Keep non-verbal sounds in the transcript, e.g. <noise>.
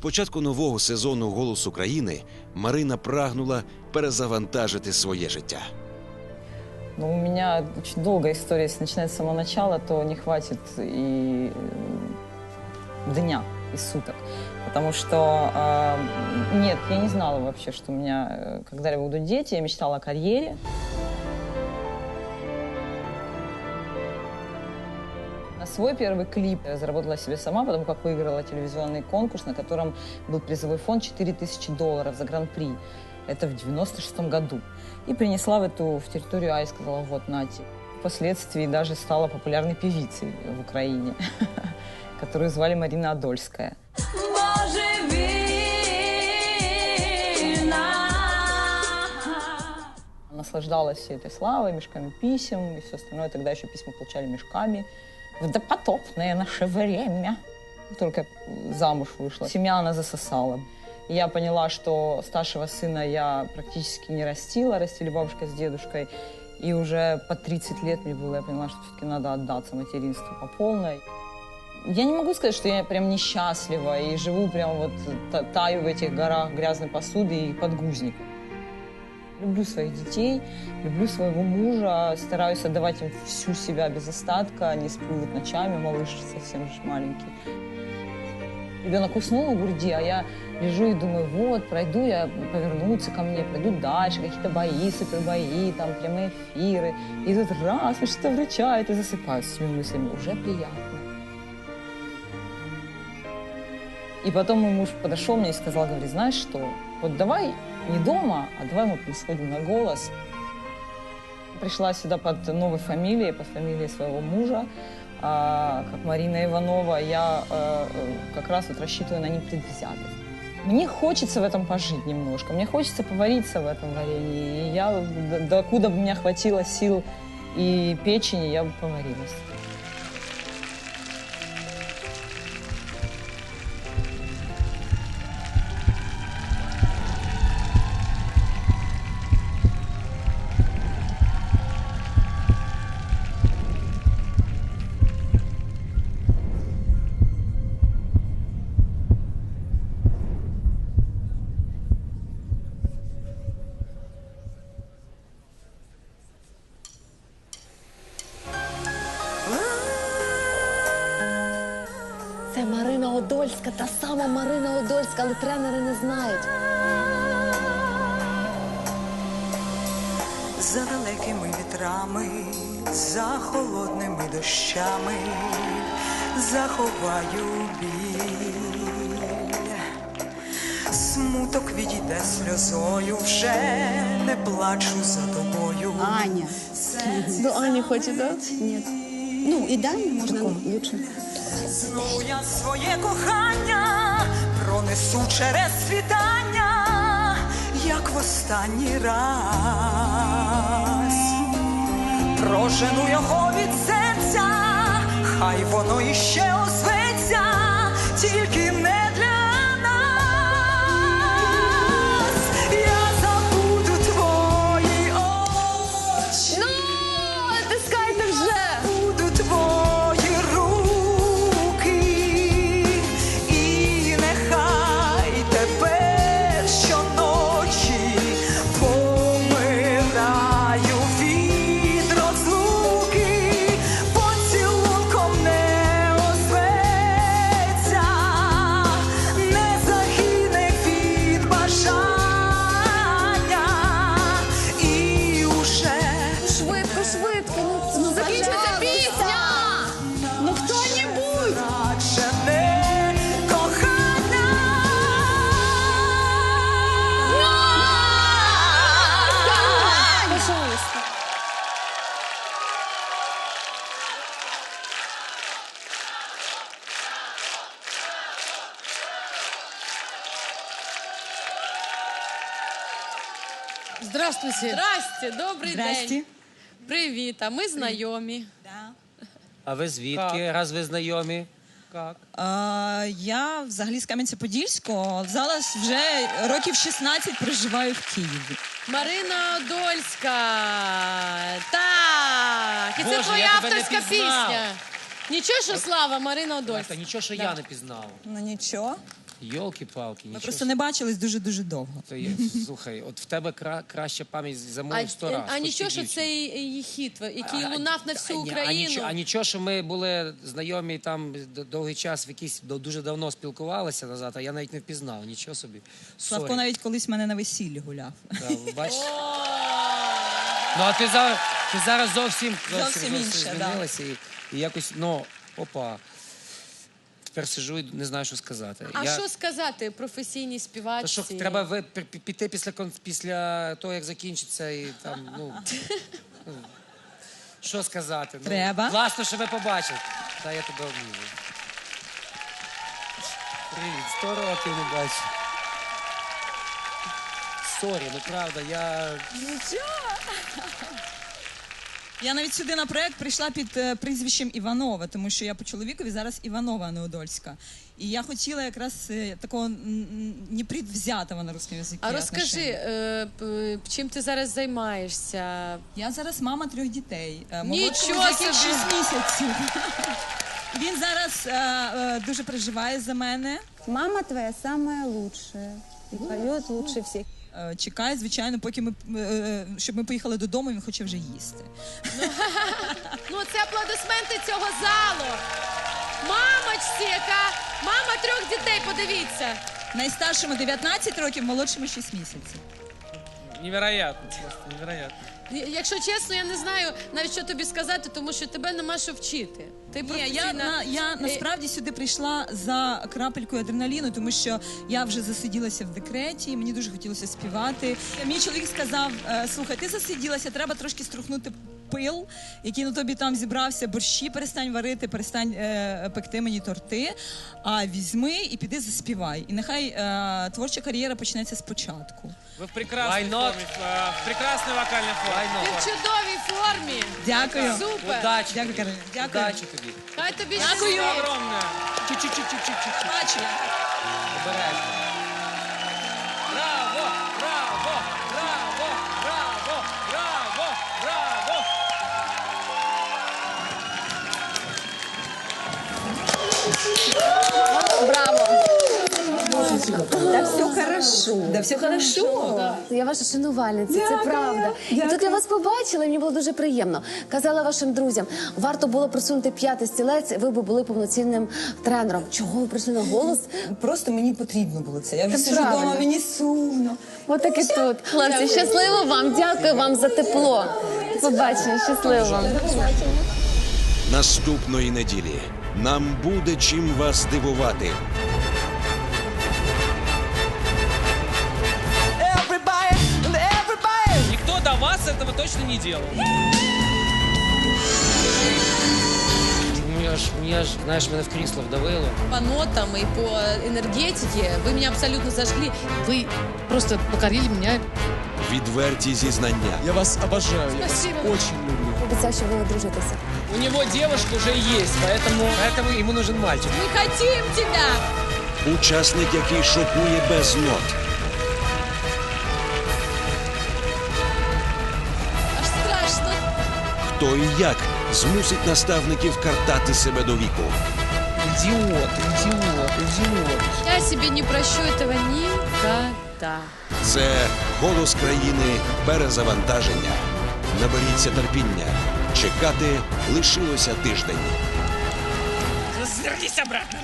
початку нового сезону Голос України Марина прагнула перезавантажити своє життя. Но у меня очень долгая история. Если начинать с самого начала, то не хватит и э, дня, и суток. Потому что, э, нет, я не знала вообще, что у меня э, когда-либо будут дети. Я мечтала о карьере. Свой первый клип я заработала себе сама, потому как выиграла телевизионный конкурс, на котором был призовой фонд 4000 долларов за гран-при. Это в 96 году. И принесла в эту в территорию А и сказала, вот, нате. Впоследствии даже стала популярной певицей в Украине, <laughs> которую звали Марина Адольская. Наслаждалась всей этой славой, мешками писем и все остальное. Тогда еще письма получали мешками. В допотопное наше время. Только замуж вышла. Семья она засосала. Я поняла, что старшего сына я практически не растила, растили бабушка с дедушкой. И уже по 30 лет мне было, я поняла, что все-таки надо отдаться материнству по полной. Я не могу сказать, что я прям несчастлива и живу прям вот, та- таю в этих горах грязной посуды и подгузников. Люблю своих детей, люблю своего мужа, стараюсь отдавать им всю себя без остатка, не сплю вот ночами, малыш совсем же маленький. Ребенок уснул на груди, а я лежу и думаю, вот, пройду я, повернутся ко мне, пройду дальше, какие-то бои, супербои, там, прямые эфиры. И тут раз, мне что-то вручает, и засыпаю с этими мыслями. Уже приятно. И потом мой муж подошел мне и сказал, говорит, знаешь что, вот давай не дома, а давай мы сходим на голос. Пришла сюда под новой фамилией, под фамилией своего мужа, а, как Марина Иванова. Я э, как раз вот рассчитываю на непредвзятость. Мне хочется в этом пожить немножко, мне хочется повариться в этом варенье. И я, докуда бы мне хватило сил и печени, я бы поварилась. Одольська, та сама Марина Одольська, але тренери не знають. За далекими вітрами, за холодними дощами заховаю біль. Смуток відійде сльозою, вже не плачу за тобою. Аня. До Ані хоче, так? Ні. Ну, и Дане можно лучше. Знову я своє кохання пронесу через світання, як в останній раз. Прожену його від серця, хай воно іще озветься, тільки не для Здравствуйте. Здрасте, добрий Здрасте. день. Привіт, а ми знайомі. А ви звідки? Раз ви знайомі? Як? А, я взагалі з Кам'янця-Подільського. Зараз вже років 16 проживаю в Києві. Марина Одольська. Так. І це Боже, твоя я тебе не авторська пізнав. пісня. Нічого, що слава, Марина Та Одольська. нічого, що Да. я не пізнав. Ну нічого. Йолки-палки, Ми нічого. просто не бачились дуже-дуже довго. То є, <laughs> слухай, от в тебе кра- краща пам'ять за А, мою сто раз. а хоч нічого, що дівчина. це її хіт, який А- лунав на а- всю ні, А Україну. нічого, а нічого, що ми були знайомі там д- довгий час, в якийсь до- дуже давно спілкувалися назад, а я навіть не впізнав. Нічого собі. Славко Сорі. навіть колись мене на весіллі гуляв. Да, <laughs> бачиш? Ну, а ти зараз, ти зараз зовсім, Зовсім інше, да. змінилася і, і якось, ну, опа. Тепер сижу і не знаю, що сказати. А Я- що сказати професійній Та співачці? що треба ви, пі- пі- піти після, кон- після того, як закінчиться, і там, ну. <laughs> ну, Що сказати? Ну, Треба. Класно, що ви побачили. Та я тебе обмінюю. Привіт, сто років не бачу. Сорі, ну правда, я. <laughs> Я навіть сюди на проект прийшла під е, прізвищем Іванова, тому що я по чоловікові зараз Іванова, а не Одольська. І я хотіла якраз е, такого м, м, непредвзятого на русском языке. А розкажи, е, п- чим ти зараз займаєшся? Я зараз мама трьох дітей. Е, Нічого собі! 6 місяців. <laughs> Він зараз е, е, дуже переживає за мене. Мама твоя самая лучшая. И поет лучше всех. Е, Чекає, звичайно, поки ми е, е, щоб ми поїхали додому, він хоче вже їсти. Ну, це аплодисменти цього залу. Мамочці, яка мама трьох дітей, подивіться. Найстаршому 19 років, молодшому 6 місяців. Невероятно, просто невероятно. Якщо чесно, я не знаю навіть що тобі сказати, тому що тебе нема що вчити. Ти Ні, я, на, я Е, насправді сюди прийшла за крапелькою адреналіну, тому що я вже засиділася в декреті, і мені дуже хотілося співати. Мій чоловік сказав: «Е, слухай, ти засиділася, треба трошки струхнути пил, який на тобі там зібрався, борщі перестань варити, перестань е, пекти мені торти. А візьми і піди заспівай. І нехай е, творча кар'єра почнеться спочатку. Вы в not? форме, э, в прекрасной вокальной форме. Ти в чудовій формі. Дякую. Супер. Удачі. Дякую. Кароліна. Дякую. Удачі тобі. Хай тобі Дякую. щастить. Огромное. Чуть-чуть-чуть-чуть-чуть. Бачу. Обережно. Браво, браво, браво, браво, браво, браво. <laughs> Да все хорошо. Да все хорошо. Я ваша шанувальниця, це правда. І тут я вас побачила, і мені було дуже приємно. Казала вашим друзям, варто було присунути п'ятий стілець, ви б були повноцінним тренером. Чого ви прийшли на голос? Просто мені потрібно було це. Я вже Це сижу правильно. вдома, мені сумно. Отак і тут. Хлопці, щасливо вам, дякую вам за тепло. Побачення, щасливо вам. Наступної неділі нам буде чим вас дивувати. не делал. Ну, я ж, я ж, знаєш, мене в крісло вдавило. По нотам и по энергетике вы меня абсолютно зажгли. Вы просто покорили меня. Відверті зізнання, Я вас обожаю, я вас Спасибо. очень люблю. Обіцяю, що ви одружитеся. У него девушка уже есть, поэтому... Поэтому ему нужен мальчик. Мы хотим тебя. учасник, який шокує без нот. Хто і як змусить наставників картати себе до віку. Ідіот, ідіот, ідіот. Я себе не прощу этого никогда. Це голос країни перезавантаження. Наберіться терпіння. Чекати лишилося тиждень. Развернись обратно.